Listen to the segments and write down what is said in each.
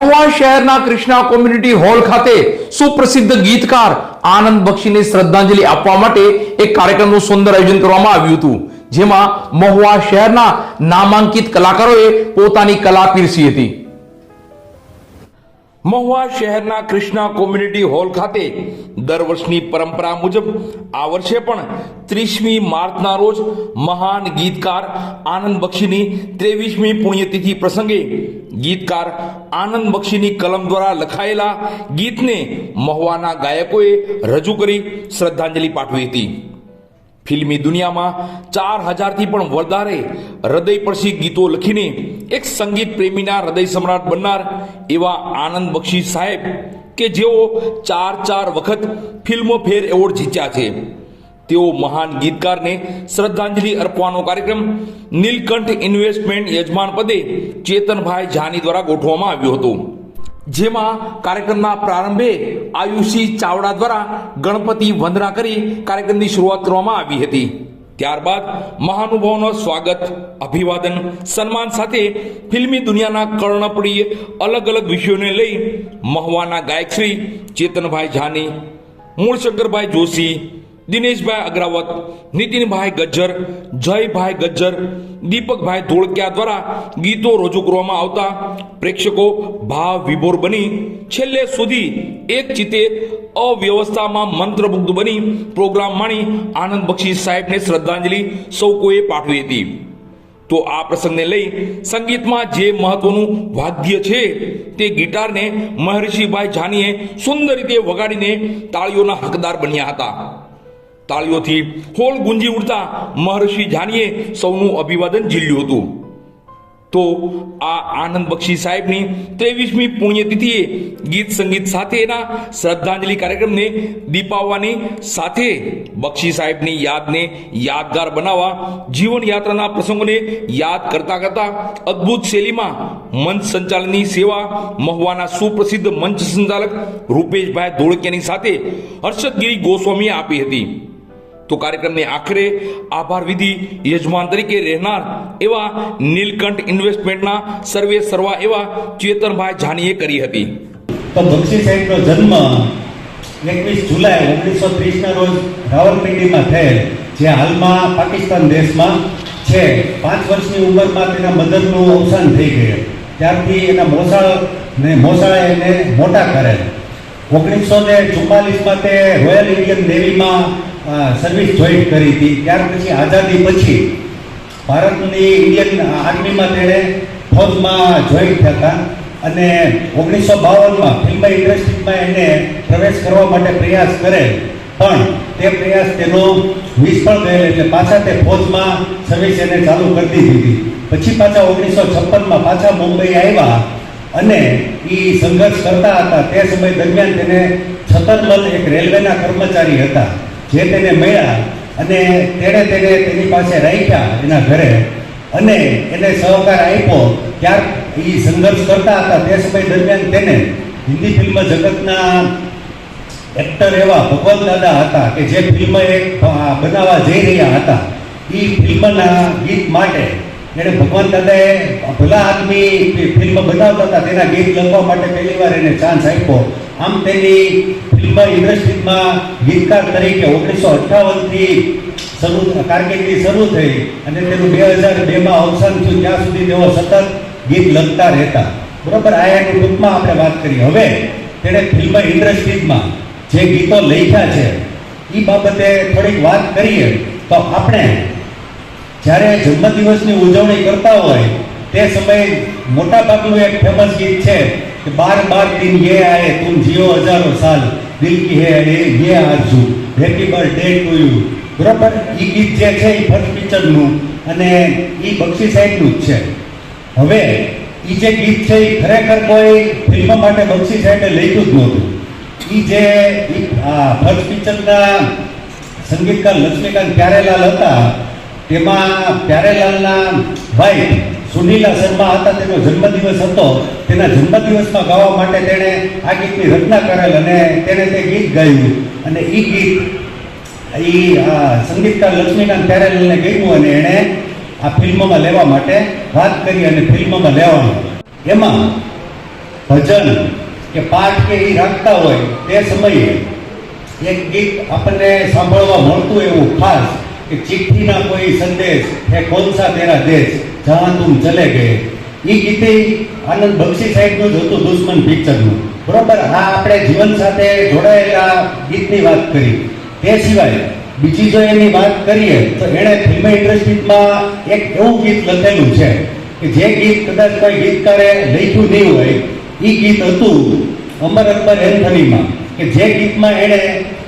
મહુવા શહેરના Krishna community hall ખાતે સુપ્રસિદ્ધ ગીતકાર આનંદ બક્ષીને શ્રદ્ધાંજલિ આપવા માટે એક કાર્યક્રમનું સુંદર આયોજન કરવામાં આવ્યું હતું, જેમાં મહુવા શહેરના નામાંકિત કલાકારોએ પોતાની કલા પીરસી હતી. મહુવા શહેરના કૃષ્ણા કોમ્યુનિટી હોલ ખાતે દર વર્ષની પરંપરા મુજબ આ વર્ષે પણ ત્રીસમી માર્ચના રોજ મહાન ગીતકાર આનંદ બક્ષીની ત્રેવીસમી પુણ્યતિથિ પ્રસંગે ગીતકાર આનંદ બક્ષીની કલમ દ્વારા લખાયેલા ગીતને મહુવાના ગાયકોએ રજૂ કરી શ્રદ્ધાંજલિ પાઠવી હતી. ફિલ્મી દુનિયામાં ચાર હજારથી પણ વધારે હૃદયસ્પર્શી ગીતો લખીને એક સંગીત પ્રેમીના હૃદય સમ્રાટ બનનાર એવા આનંદ બક્ષી સાહેબ કે જેઓ ચાર ચાર વખત ફિલ્મ ફેર એવોર્ડ જીત્યા છે. તેઓ મહાન ગીતકારને શ્રદ્ધાંજલિ અર્પવાનો કાર્યક્રમ નીલકંઠ ઇન્વેસ્ટમેન્ટ યજમાન પદે ચેતનભાઈ જાની દ્વારા ગોઠવવામાં આવ્યો હતો. જેમાં કાર્યક્રમના પ્રારંભે આયુષી ચાવડા દ્વારા ગણપતિ વંદના કરી કાર્યક્રમની શરૂઆત કરવામાં આવી હતી. ત્યારબાદ મહાનુભાવોનો સ્વાગત, અભિવાદન, સન્માન સાથે ફિલ્મી દુનિયાના કર્ણપ્રિય અલગ અલગ વિષયોને લઈ મહુવાના ગાયક શ્રી ચેતનભાઈ જાની મૂળશંકરભાઈ જોશી દિનેશભાઈ અગ્રાવત, નીતિનભાઈ ગજ્જર, જયભાઈ ગજ્જર, દીપકભાઈ ધોળકિયા દ્વારા ગીતો રજૂ કરવામાં આવતા પ્રેક્ષકો ભાવ વિભોર બની. છેલ્લે સુધી એક ચિતે અવ્યવસ્થામાં મંત્રમુગ્ધ બની. પ્રોગ્રામ માણી આનંદ બક્ષી સાહેબને શ્રદ્ધાંજલિ સૌ કોઈએ પાઠવી હતી. તો આ પ્રસંગને લઈ સંગીતમાં જે મહત્વનું વાદ્ય છે તે ગિટારને મહર્ષિભાઈ જાનીએ સુંદર રીતે વગાડીને તાળીઓના હકદાર બન્યા હતા. તાળીઓથી હોલ ગુંજી ઉઠતા મહર્ષિ જાનીએ સૌનું અભિવાદન ઝીલ્યું હતું. તો આ આનંદ બક્ષી સાહેબની ત્રેવીસમી પુણ્યતિથિએ ગીત સંગીત સાથેના શ્રદ્ધાંજલિ કાર્યક્રમને દીપાવવાની સાથે બક્ષી સાહેબની યાદને યાદગાર બનાવવા, જીવન યાત્રાના પ્રસંગોને યાદ કરતા કરતા અદ્ભુત શૈલીમાં મંચ સંચાલનની સેવા, મહુવાના સુપ્રસિદ્ધ મંચ સંચાલક રૂપેશભાઈ ધોળકિયાની સાથે હર્ષદગીરી ગોસ્વામીએ આપી હતી. તો કાર્યક્રમને આખરે આભાર વિધિ યજમાન તરીકે રહેનાર એવા નીલકંઠ ઇન્વેસ્ટમેન્ટના સર્વે સર્વા એવા ચેતનભાઈ જાનીએ કરી હતી. તો બક્ષી સાહેબનો જન્મ એકવીસ જુલાઈ ઓગણીસો ત્રીસના રોજ રાવલપિંડીમાં થયેલ જે હાલમાં પાકિસ્તાન દેશમાં છે. પાંચ વર્ષની ઉંમરમાં તેના મદદનું અવસાન થઈ ગયું. ત્યારથી એના મોસાળ ને મોસાળે એને મોટા કરેલ. ઓગણીસો ને ચુમ્માલીસમાં તે રોયલ ઇન્ડિયન નેવીમાં સર્વિસ જોઈન કરી હતી. ત્યાર પછી આઝાદી પછી ભારતની ઇન્ડિયન આર્મીમાં તેણે ફોજમાં જોઈન થયા હતા અને ઓગણીસો બાવનમાં ફિલ્મ ઇન્ડસ્ટ્રીમાં એને પ્રવેશ કરવા માટે પ્રયાસ કરેલ પણ તે પ્રયાસ તેનો નિષ્ફળ ગયેલ એટલે પાછા તે ફોજમાં સર્વિસ એને ચાલુ કરી દીધી પછી પાછા ઓગણીસો છપ્પનમાં પાછા મુંબઈ આવ્યા અને એ સંઘર્ષ કરતા હતા. તે સમય દરમિયાન તેને છતરમલ એક રેલવેના કર્મચારી હતા. જે તેને મળ્યા અને તેણે તેને તેની પાસે રાખ્યા એના ઘરે અને એને સહકાર આપ્યો. ત્યાર એ સંઘર્ષ કરતા હતા તે સમય દરમિયાન તેને હિન્દી ફિલ્મ જગતના એક્ટર એવા ભગવત દાદા હતા કે જે ફિલ્મ એક બનાવવા જઈ રહ્યા હતા. એ ફિલ્મના ગીત માટે એણે ભગવાન દાદાએ ભલા આદમી ફિલ્મ બનાવતા હતા. તેના ગીત લખવા માટે પહેલી વાર એને ચાન્સ આપ્યો. આમ તેની ફિલ્મ ઇન્ડસ્ટ્રીમાં ગીતકાર તરીકે ઓગણીસો અઠ્ઠાવનથી શરૂ કારકિર્દી શરૂ થઈ અને તેનું બે હજાર બેમાં અવસાન થયું, ત્યાં સુધી તેઓ સતત ગીત લખતા રહેતા. બરોબર, આ એની ટૂંકમાં આપણે વાત કરી હવે તેણે ફિલ્મ ઇન્ડસ્ટ્રીમાં જે ગીતો લખ્યા છે એ બાબતે થોડીક વાત કરીએ. તો આપણે જ્યારે જન્મદિવસની ઉજવણી કરતા હોય, તે સમયે મોટા ભાગનું એક ફેમસ ગીત છે કે બાર બાર દિન યે આયે તુમ જીઓ હજારો સાલ. દિલ કી હે એ યે આરઝુ હેપી બર્થડે ટુ યુ બરાબર? એ ગીત જે છે એ ફર્સ્ટ પિક્ચરનું અને એ બક્ષી સાહેબનું જ છે. હવે એ જે ગીત છે એ ખરેખર કોઈ ફિલ્મ માટે બક્ષી સાહેબે લખ્યું જ નહોતું. એ જે ફર્સ્ટ પિક્ચરના સંગીતકાર લક્ષ્મીકાંત પ્યારેલાલ હતા, તેમાં પ્યારેલાલના વાઇફ સુનીલા શર્મા હતા, તેનો જન્મદિવસ હતો. તેના જન્મદિવસમાં ગાવા માટે તેણે આ ગીતની રચના કરેલ અને તેણે તે ગીત ગાયું. અને એ ગીત એ આ સંગીતકાર લક્ષ્મીકાંત પ્યારેલાલને ગયું અને એણે આ ફિલ્મમાં લેવા માટે વાત કરી અને ફિલ્મમાં લેવાનું. એમાં ભજન કે પાઠ કે એ રાખતા હોય તે સમયે એક ગીત આપણને સાંભળવા મળતું એવું ખાસ કે ચિઠ્ઠીના કોઈ સંદેશ હે કોન સા તેરા દેશ જહાં તુમ ચલે ગયે. એ ગીતે આનંદ બક્ષી સાહેબનું જ હતું દુશ્મન પિક્ચરનું. બરોબર? આ આપણે જીવન સાથે જોડાયેલા ગીતની વાત કરી. તે સિવાય બીજી જો એની વાત કરીએ, તો એણે ફિલ્મ ઇન્ડસ્ટ્રીમાં એક એવું ગીત લખેલું છે કે જે ગીત કદાચ કોઈ ગીતકારે લખ્યું નહીં હોય એ ગીત હતું અમર અકબર એન્થનીમાં, કે જે ગીતમાં એણે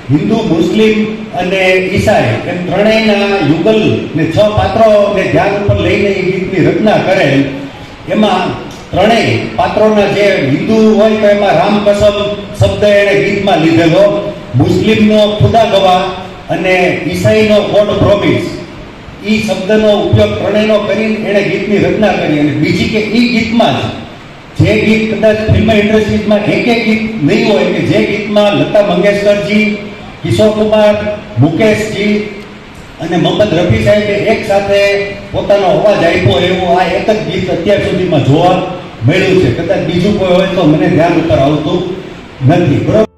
હિન્દુ, મુસ્લિમ અને ઈસાઈ એમ ત્રણેયના યુગલ ને છ પાત્રોને ધ્યાન ઉપર લઈને એ ગીતની રચના કરેલ એમાં ત્રણેય પાત્રોના જે હિન્દુ હોય તો એમાં રામ કસમ શબ્દ એણે ગીતમાં લીધેલો, મુસ્લિમનો ખુદા ગવા અને ઈસાઈનો ગોડ પ્રોમિસ. એ શબ્દનો ઉપયોગ ત્રણેયનો કરીને એણે ગીતની રચના કરી અને બીજી કે એ ગીતમાં જ જે ગીત કદાચ ફિલ્મ ઇન્ડસ્ટ્રીમાં એક એક ગીત નહીં હોય કે જે ગીતમાં લતા મંગેશકરજી કિશોર કુમાર મુકેશજી અને મોહમ્મદ રફી સાહેબે એક સાથે પોતાનો અવાજ આપ્યો એવું આ એક જ ગીત અત્યાર સુધીમાં જોવા મળ્યું છે. કદાચ બીજું કોઈ હોય તો મને ધ્યાન ઉપર આવતું નથી. બરોબર?